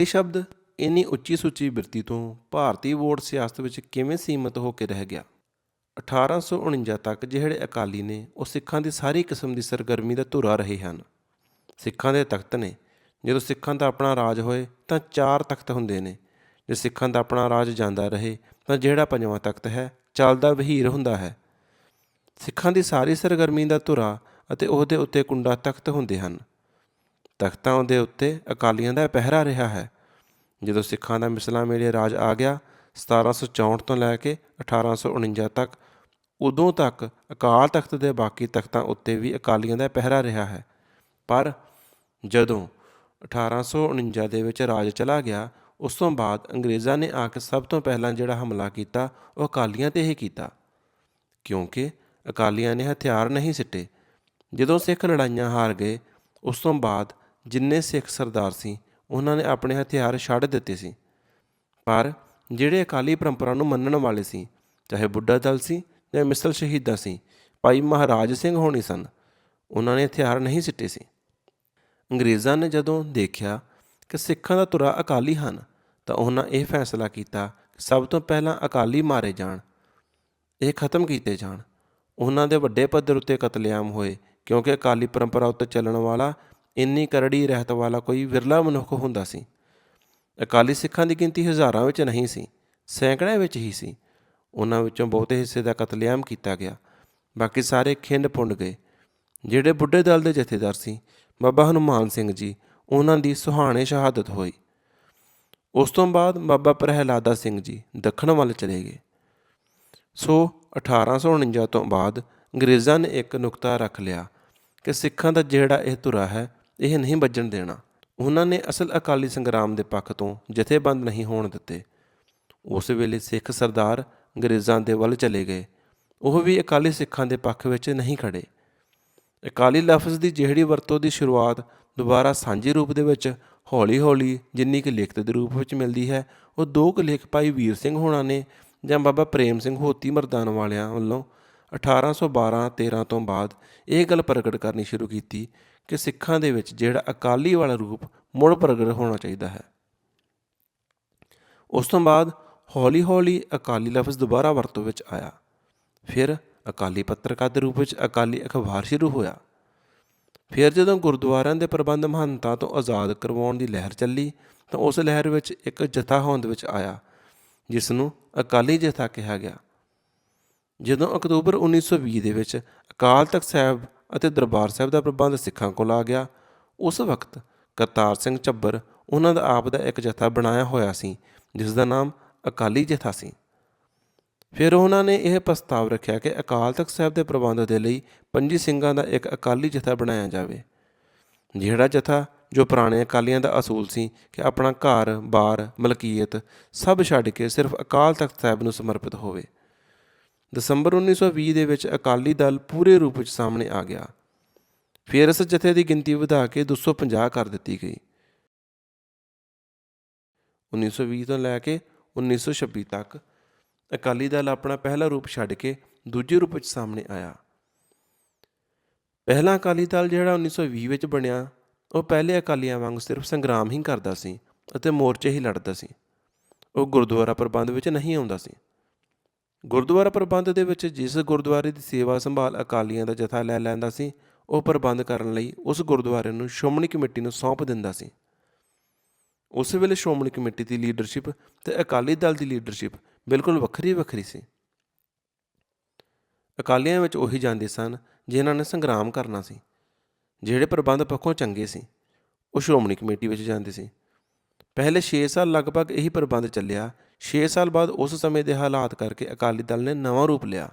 ਇਹ ਸ਼ਬਦ ਇੰਨੀ ਉੱਚੀ ਸੁੱਚੀ ਬਿਰਤੀ ਤੋਂ ਭਾਰਤੀ ਵੋਟ ਸਿਆਸਤ ਵਿੱਚ ਕਿਵੇਂ ਸੀਮਤ ਹੋ ਕੇ ਰਹਿ ਗਿਆ? 1849 ਤੱਕ ਜਿਹੜੇ ਅਕਾਲੀ ਨੇ ਉਹ ਸਿੱਖਾਂ ਦੀ ਸਾਰੀ ਕਿਸਮ ਦੀ ਸਰਗਰਮੀ ਦਾ ਧੁਰਾ ਰਹੇ ਹਨ। ਸਿੱਖਾਂ ਦੇ ਤਖਤ ਨੇ, ਜਦੋਂ ਸਿੱਖਾਂ ਦਾ ਆਪਣਾ ਰਾਜ ਹੋਏ ਤਾਂ ਚਾਰ ਤਖਤ ਹੁੰਦੇ ਨੇ। ਜੇ ਸਿੱਖਾਂ ਦਾ ਆਪਣਾ ਰਾਜ ਜਾਂਦਾ ਰਹੇ ਤਾਂ ਜਿਹੜਾ ਪੰਜਵਾਂ ਤਖਤ ਹੈ, ਚੱਲਦਾ ਵਹੀਰ ਹੁੰਦਾ ਹੈ। ਸਿੱਖਾਂ ਦੀ ਸਾਰੀ ਸਰਗਰਮੀ ਦਾ ਧੁਰਾ ਅਤੇ ਉਹਦੇ ਉੱਤੇ ਕੁੰਡਾ ਤਖਤ ਹੁੰਦੇ ਹਨ। ਤਖਤਾਂ ਦੇ ਉੱਤੇ ਅਕਾਲੀਆਂ ਦਾ ਪਹਿਰਾ ਰਿਹਾ ਹੈ। ਜਦੋਂ ਸਿੱਖਾਂ ਦਾ ਮਿਸਲਾ ਮੇਲੇ ਰਾਜ ਆ ਗਿਆ 1764 ਤੋਂ ਲੈ ਕੇ 1849 ਤੱਕ, ਉਦੋਂ ਤੱਕ ਅਕਾਲ ਤਖਤ ਦੇ ਬਾਕੀ ਤਖਤਾਂ ਉੱਤੇ ਵੀ ਅਕਾਲੀਆਂ ਦਾ ਪਹਿਰਾ ਰਿਹਾ ਹੈ। ਪਰ ਜਦੋਂ 1849 ਦੇ ਵਿੱਚ ਰਾਜ ਚਲਾ ਗਿਆ, ਉਸ ਤੋਂ ਬਾਅਦ ਅੰਗਰੇਜ਼ਾਂ ਨੇ ਆ ਕੇ ਸਭ ਤੋਂ ਪਹਿਲਾਂ ਜਿਹੜਾ ਹਮਲਾ ਕੀਤਾ, ਉਹ ਅਕਾਲੀਆਂ ਤੇ ਹੀ ਕੀਤਾ। ਕਿਉਂਕਿ ਅਕਾਲੀਆਂ ਨੇ ਹਥਿਆਰ ਨਹੀਂ ਸਿੱਟੇ। ਜਦੋਂ ਸਿੱਖ ਲੜਾਈਆਂ ਹਾਰ ਗਏ, ਉਸ ਤੋਂ ਬਾਅਦ ਜਿੰਨੇ ਸਿੱਖ ਸਰਦਾਰ ਸੀ, ਉਹਨਾਂ ਨੇ ਆਪਣੇ ਹਥਿਆਰ ਛੱਡ ਦਿੱਤੇ ਸੀ। ਪਰ ਜਿਹੜੇ ਅਕਾਲੀ ਪਰੰਪਰਾ ਨੂੰ ਮੰਨਣ ਵਾਲੇ ਸੀ, ਚਾਹੇ ਬੁੱਢਾ ਦਲ ਸੀ ਜਾਂ ਮਿਸਲ ਸ਼ਹੀਦਾਂ ਸੀ, ਭਾਈ ਮਹਾਰਾਜ ਸਿੰਘ ਹੋਣੀ ਸਨ, ਉਹਨਾਂ ਨੇ ਹਥਿਆਰ ਨਹੀਂ ਸਿੱਟੇ ਸੀ। ਅੰਗਰੇਜ਼ਾਂ ਨੇ ਜਦੋਂ ਦੇਖਿਆ ਕਿ ਸਿੱਖਾਂ ਦਾ ਧੁਰਾ ਅਕਾਲੀ ਹਨ, ਤਾਂ ਉਹਨਾਂ ਇਹ ਫੈਸਲਾ ਕੀਤਾ ਕਿ ਸਭ ਤੋਂ ਪਹਿਲਾਂ ਅਕਾਲੀ ਮਾਰੇ ਜਾਣ, ਇਹ ਖਤਮ ਕੀਤੇ ਜਾਣ। ਉਹਨਾਂ ਦੇ ਵੱਡੇ ਪੱਧਰ ਉੱਤੇ ਕਤਲੇਆਮ ਹੋਏ, ਕਿਉਂਕਿ ਅਕਾਲੀ ਪਰੰਪਰਾ ਉੱਤੇ ਚੱਲਣ ਵਾਲਾ ਇੰਨੀ ਕਰੜੀ ਰਹਿਤ ਵਾਲਾ ਕੋਈ ਵਿਰਲਾ ਮਨੁੱਖ ਹੁੰਦਾ ਸੀ। ਅਕਾਲੀ ਸਿੱਖਾਂ ਦੀ ਗਿਣਤੀ ਹਜ਼ਾਰਾਂ ਵਿੱਚ ਨਹੀਂ ਸੀ, ਸੈਂਕੜਿਆਂ ਵਿੱਚ ਹੀ ਸੀ। ਉਹਨਾਂ ਵਿੱਚੋਂ ਬਹੁਤੇ ਹਿੱਸੇ ਦਾ ਕਤਲੇਆਮ ਕੀਤਾ ਗਿਆ। ਬਾਕੀ ਸਾਰੇ ਖਿੰਡ ਪੁੰਡ ਗਏ। ਜਿਹੜੇ ਬੁੱਢੇ ਦਲ ਦੇ ਜਥੇਦਾਰ ਸੀ, ਬਾਬਾ ਹਨੂਮਾਨ ਸਿੰਘ ਜੀ, ਉਹਨਾਂ ਦੀ ਸੁਹਾਣੇ ਸ਼ਹਾਦਤ ਹੋਈ। ਉਸ ਤੋਂ ਬਾਅਦ ਬਾਬਾ ਪ੍ਰਹਿਲਾਦਾ ਸਿੰਘ ਜੀ ਦੱਖਣ ਵੱਲ ਚਲੇ ਗਏ। ਸੋ 1849 ਤੋਂ ਬਾਅਦ ਅੰਗਰੇਜ਼ਾਂ ਨੇ ਇੱਕ ਨੁਕਤਾ ਰੱਖ ਲਿਆ ਕਿ ਸਿੱਖਾਂ ਦਾ ਜਿਹੜਾ ਇਹ ਧੁਰਾ ਹੈ ਇਹ ਨਹੀਂ ਵੱਜਣ ਦੇਣਾ। ਉਹਨਾਂ ਨੇ ਅਸਲ ਅਕਾਲੀ ਸੰਗਰਾਮ ਦੇ ਪੱਖ ਤੋਂ ਜਥੇਬੰਦ ਨਹੀਂ ਹੋਣ ਦਿੱਤੇ। ਉਸ ਵੇਲੇ ਸਿੱਖ ਸਰਦਾਰ ਅੰਗਰੇਜ਼ਾਂ ਦੇ ਵੱਲ ਚਲੇ ਗਏ। ਉਹ ਵੀ ਅਕਾਲੀ ਸਿੱਖਾਂ ਦੇ ਪੱਖ ਵਿੱਚ ਨਹੀਂ ਖੜੇ ਅਕਾਲੀ ਲਫ਼ਜ਼ ਦੀ ਜਿਹੜੀ ਵਰਤੋਂ ਦੀ ਸ਼ੁਰੂਆਤ ਦੁਬਾਰਾ ਸਾਂਝੇ ਰੂਪ ਦੇ ਵਿੱਚ ਹੌਲੀ-ਹੌਲੀ ਜਿੰਨੀ ਕਿ ਲਿਖਤ ਦੇ ਰੂਪ ਵਿੱਚ ਮਿਲਦੀ ਹੈ, ਉਹ ਦੋ ਕੁ ਲੇਖ ਭਾਈ ਵੀਰ ਸਿੰਘ ਹੋਣਾ ਨੇ ਜਾਂ ਬਾਬਾ ਪ੍ਰੇਮ ਸਿੰਘ ਹੋਤੀ ਮਰਦਾਨ ਵਾਲਿਆਂ ਵੱਲੋਂ 1812-13 ਤੋਂ ਬਾਅਦ ਇਹ ਗੱਲ ਪ੍ਰਗਟ ਕਰਨੀ ਸ਼ੁਰੂ ਕੀਤੀ ਕਿ ਸਿੱਖਾਂ ਦੇ ਵਿੱਚ ਜਿਹੜਾ ਅਕਾਲੀ ਵਾਲਾ ਰੂਪ ਮੁੜ ਪ੍ਰਗਟ ਹੋਣਾ ਚਾਹੀਦਾ ਹੈ। ਉਸ ਤੋਂ ਬਾਅਦ ਹੌਲੀ-ਹੌਲੀ ਅਕਾਲੀ ਲਫ਼ਜ਼ ਦੁਬਾਰਾ ਵਰਤੋਂ ਵਿੱਚ ਆਇਆ। ਫਿਰ ਅਕਾਲੀ ਪੱਤਰਕਾਰ ਦੇ ਰੂਪ ਵਿੱਚ ਅਕਾਲੀ ਅਖਬਾਰ ਸ਼ੁਰੂ ਹੋਇਆ। ਫਿਰ ਜਦੋਂ ਗੁਰਦੁਆਰਿਆਂ ਦੇ ਪ੍ਰਬੰਧ ਮਹੰਤਾਂ ਤੋਂ ਆਜ਼ਾਦ ਕਰਵਾਉਣ ਦੀ ਲਹਿਰ ਚੱਲੀ ਤਾਂ ਉਸ ਲਹਿਰ ਵਿੱਚ ਇੱਕ ਜਥਾ ਹੋਂਦ ਵਿੱਚ ਆਇਆ ਜਿਸ ਨੂੰ ਅਕਾਲੀ ਜਥਾ ਕਿਹਾ ਗਿਆ। ਜਦੋਂ ਅਕਤੂਬਰ 1920 ਦੇ ਵਿੱਚ ਅਕਾਲ ਤਖਤ ਸਾਹਿਬ ਅਤੇ ਦਰਬਾਰ ਸਾਹਿਬ ਦਾ ਪ੍ਰਬੰਧ ਸਿੱਖਾਂ ਕੋਲ ਆ ਗਿਆ, ਉਸ ਵਕਤ ਕਰਤਾਰ ਸਿੰਘ ਝੱਬਰ ਉਹਨਾਂ ਦਾ ਆਪ ਦਾ ਇੱਕ ਜਥਾ ਬਣਾਇਆ ਹੋਇਆ ਸੀ, ਜਿਸ ਦਾ ਨਾਮ ਅਕਾਲੀ ਜਥਾ ਸੀ। ਫਿਰ ਉਹਨਾਂ ਨੇ ਇਹ ਪ੍ਰਸਤਾਵ ਰੱਖਿਆ ਕਿ ਅਕਾਲ ਤਖਤ ਸਾਹਿਬ ਦੇ ਪ੍ਰਬੰਧ ਦੇ ਲਈ ਪੰਜੀ ਸਿੰਘਾਂ ਦਾ ਇੱਕ ਅਕਾਲੀ ਜਥਾ ਬਣਾਇਆ ਜਾਵੇ। ਜਿਹੜਾ ਜਥਾ ਜੋ ਪੁਰਾਣੇ ਅਕਾਲੀਆਂ ਦਾ ਅਸੂਲ ਸੀ ਕਿ ਆਪਣਾ ਘਰ, ਬਾਰ, ਮਲਕੀਅਤ ਸਭ ਛੱਡ ਕੇ ਸਿਰਫ ਅਕਾਲ ਤਖਤ ਸਾਹਿਬ ਨੂੰ ਸਮਰਪਿਤ ਹੋਵੇ। ਦਸੰਬਰ 1920 ਦੇ ਵਿੱਚ ਅਕਾਲੀ ਦਲ ਪੂਰੇ ਰੂਪ ਵਿੱਚ ਸਾਹਮਣੇ ਆ ਗਿਆ। ਫਿਰ ਇਸ ਜਥੇ ਦੀ ਗਿਣਤੀ ਵਧਾ ਕੇ 250 ਕਰ ਦਿੱਤੀ ਗਈ। 1920 ਤੋਂ ਲੈ ਕੇ 1926 ਤੱਕ ਅਕਾਲੀ ਦਲ ਆਪਣਾ ਪਹਿਲਾ ਰੂਪ ਛੱਡ ਕੇ ਦੂਜੇ ਰੂਪ ਵਿੱਚ ਸਾਹਮਣੇ ਆਇਆ। ਪਹਿਲਾ ਅਕਾਲੀ ਦਲ ਜਿਹੜਾ 1920 ਵਿੱਚ ਬਣਿਆ, ਉਹ ਪਹਿਲੇ ਅਕਾਲੀਆਂ ਵਾਂਗ ਸਿਰਫ ਸੰਗਰਾਮ ਹੀ ਕਰਦਾ ਸੀ ਅਤੇ ਮੋਰਚੇ ਹੀ ਲੜਦਾ ਸੀ। ਉਹ ਗੁਰਦੁਆਰਾ ਪ੍ਰਬੰਧ ਵਿੱਚ ਨਹੀਂ ਆਉਂਦਾ ਸੀ। ਗੁਰਦੁਆਰਾ ਪ੍ਰਬੰਧ ਦੇ ਵਿੱਚ ਜਿਸ ਗੁਰਦੁਆਰੇ ਦੀ ਸੇਵਾ ਸੰਭਾਲ ਅਕਾਲੀਆਂ ਦਾ ਜਥਾ ਲੈ ਲੈਂਦਾ ਸੀ, ਉਹ ਪ੍ਰਬੰਧ ਕਰਨ ਲਈ ਉਸ ਗੁਰਦੁਆਰੇ ਨੂੰ ਸ਼੍ਰੋਮਣੀ ਕਮੇਟੀ ਨੂੰ ਸੌਂਪ ਦਿੰਦਾ ਸੀ। ਉਸ ਵੇਲੇ ਸ਼੍ਰੋਮਣੀ ਕਮੇਟੀ ਦੀ ਲੀਡਰਸ਼ਿਪ ਤੇ ਅਕਾਲੀ ਦਲ ਦੀ ਲੀਡਰਸ਼ਿਪ ਬਿਲਕੁਲ ਵੱਖਰੀ ਵੱਖਰੀ ਸੀ। ਅਕਾਲੀਆਂ ਵਿੱਚ ਉਹੀ ਜਾਂਦੇ ਸਨ ਜਿਨ੍ਹਾਂ ਨੇ ਸੰਗਰਾਮ ਕਰਨਾ ਸੀ। ਜਿਹੜੇ ਪ੍ਰਬੰਧ ਪੱਖੋਂ ਚੰਗੇ ਸੀ, ਉਹ ਸ਼੍ਰੋਮਣੀ ਕਮੇਟੀ ਵਿੱਚ ਜਾਂਦੇ ਸੀ। ਪਹਿਲੇ 6 ਸਾਲ ਲਗਭਗ ਇਹੀ ਪ੍ਰਬੰਧ ਚੱਲਿਆ 6 ਸਾਲ ਬਾਅਦ ਉਸ ਸਮੇਂ ਦੇ ਹਾਲਾਤ ਕਰਕੇ ਅਕਾਲੀ ਦਲ ਨੇ ਨਵਾਂ ਰੂਪ ਲਿਆ।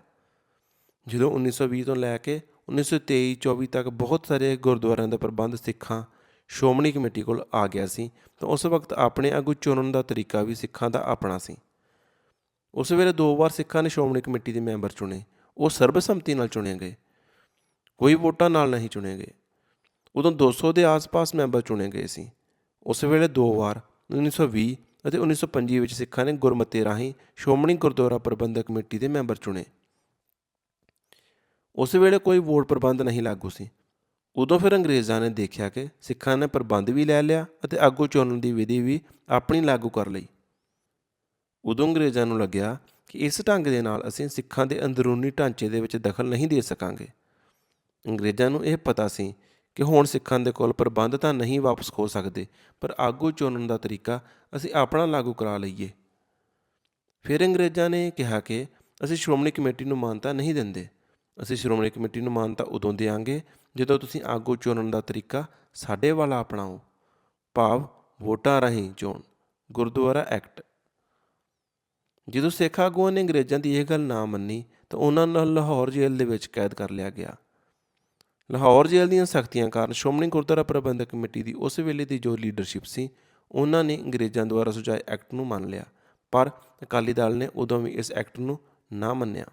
ਜਦੋਂ 1920 ਤੋਂ ਲੈ ਕੇ 1923-24 ਤੱਕ ਬਹੁਤ ਸਾਰੇ ਗੁਰਦੁਆਰਿਆਂ ਦਾ ਪ੍ਰਬੰਧ ਸਿੱਖਾਂ, ਸ਼੍ਰੋਮਣੀ ਕਮੇਟੀ ਕੋਲ ਆ ਗਿਆ ਸੀ, ਤਾਂ ਉਸ ਵਕਤ ਆਪਣੇ ਆਗੂ ਚੁਣਨ ਦਾ ਤਰੀਕਾ ਵੀ ਸਿੱਖਾਂ ਦਾ ਆਪਣਾ ਸੀ। ਉਸ ਵੇਲੇ ਦੋ ਵਾਰ ਸਿੱਖਾਂ ਨੇ ਸ਼੍ਰੋਮਣੀ ਕਮੇਟੀ ਦੇ ਮੈਂਬਰ ਚੁਣੇ। ਉਹ ਸਰਬਸੰਮਤੀ ਨਾਲ ਚੁਣੇ ਗਏ। ਕੋਈ ਵੋਟਾਂ ਨਾਲ ਨਹੀਂ ਚੁਣੇ ਗਏ। ਉਦੋਂ 200 ਦੇ ਆਸ-ਪਾਸ ਮੈਂਬਰ ਚੁਣੇ ਗਏ ਸੀ। ਉਸ ਵੇਲੇ ਦੋ ਵਾਰ 1920 ਅਤੇ 1925 ਵਿੱਚ ਸਿੱਖਾਂ ਨੇ ਗੁਰਮਤੇ ਰਾਹੀਂ ਸ਼੍ਰੋਮਣੀ ਗੁਰਦੁਆਰਾ ਪ੍ਰਬੰਧਕ ਕਮੇਟੀ ਦੇ ਮੈਂਬਰ ਚੁਣੇ। ਉਸ ਵੇਲੇ ਕੋਈ ਵੋਟ ਪ੍ਰਬੰਧ ਨਹੀਂ ਲਾਗੂ ਸੀ। ਉਦੋਂ ਫਿਰ ਅੰਗਰੇਜ਼ਾਂ ਨੇ ਦੇਖਿਆ ਕਿ ਸਿੱਖਾਂ ਨੇ ਪ੍ਰਬੰਧ ਵੀ ਲੈ ਲਿਆ ਅਤੇ ਆਗੂ ਚੁਣਨ ਦੀ ਵਿਧੀ ਵੀ ਆਪਣੀ ਲਾਗੂ ਕਰ ਲਈ। ਉਦੋਂ ਅੰਗਰੇਜ਼ਾਂ ਨੂੰ ਲੱਗਿਆ ਕਿ ਇਸ ਢੰਗ ਦੇ ਨਾਲ ਅਸੀਂ ਸਿੱਖਾਂ ਦੇ ਅੰਦਰੂਨੀ ਢਾਂਚੇ ਦੇ ਵਿੱਚ ਦਖਲ ਨਹੀਂ ਦੇ ਸਕਾਂਗੇ। ਅੰਗਰੇਜ਼ਾਂ ਨੂੰ ਇਹ ਪਤਾ ਸੀ ਕਿ ਹੁਣ ਸਿੱਖਾਂ ਦੇ ਕੋਲ ਪ੍ਰਬੰਧ ਤਾਂ ਨਹੀਂ ਵਾਪਸ ਹੋ ਸਕਦੇ, ਪਰ ਆਗੂ ਚੁਣਨ ਦਾ ਤਰੀਕਾ ਅਸੀਂ ਆਪਣਾ ਲਾਗੂ ਕਰਾ ਲਈਏ। ਫਿਰ ਅੰਗਰੇਜ਼ਾਂ ਨੇ ਕਿਹਾ ਕਿ ਅਸੀਂ ਸ਼੍ਰੋਮਣੀ ਕਮੇਟੀ ਨੂੰ ਮਾਨਤਾ ਨਹੀਂ ਦਿੰਦੇ। ਅਸੀਂ ਸ਼੍ਰੋਮਣੀ ਕਮੇਟੀ ਨੂੰ ਮਾਨਤਾ ਉਦੋਂ ਦੇਵਾਂਗੇ ਜਦੋਂ ਤੁਸੀਂ ਆਗੂ ਚੁਣਨ ਦਾ ਤਰੀਕਾ ਸਾਡੇ ਵਾਲਾ ਅਪਣਾਓ। ਭਾਵ ਵੋਟਾਂ ਰਾਹੀਂ ਚੋਣ, ਗੁਰਦੁਆਰਾ ਐਕਟ। ਜਦੋਂ ਸਿੱਖ ਆਗੂਆਂ ਨੇ ਅੰਗਰੇਜ਼ਾਂ ਦੀ ਇਹ ਗੱਲ ਨਾ ਮੰਨੀ ਤਾਂ ਉਹਨਾਂ ਨੂੰ ਲਾਹੌਰ ਜੇਲ੍ਹ ਦੇ ਵਿੱਚ ਕੈਦ ਕਰ ਲਿਆ ਗਿਆ। ਲਾਹੌਰ ਜੇਲ੍ਹ ਦੀਆਂ ਸਖਤੀਆਂ ਕਾਰਨ ਸ਼੍ਰੋਮਣੀ ਗੁਰਦੁਆਰਾ ਪ੍ਰਬੰਧਕ ਕਮੇਟੀ ਦੀ ਉਸ ਵੇਲੇ ਦੀ ਜੋ ਲੀਡਰਸ਼ਿਪ ਸੀ, ਉਹਨਾਂ ਨੇ ਅੰਗਰੇਜ਼ਾਂ ਦੁਆਰਾ ਸੁਝਾਏ ਐਕਟ ਨੂੰ ਮੰਨ ਲਿਆ, ਪਰ ਅਕਾਲੀ ਦਲ ਨੇ ਉਦੋਂ ਵੀ ਇਸ ਐਕਟ ਨੂੰ ਨਾ ਮੰਨਿਆ।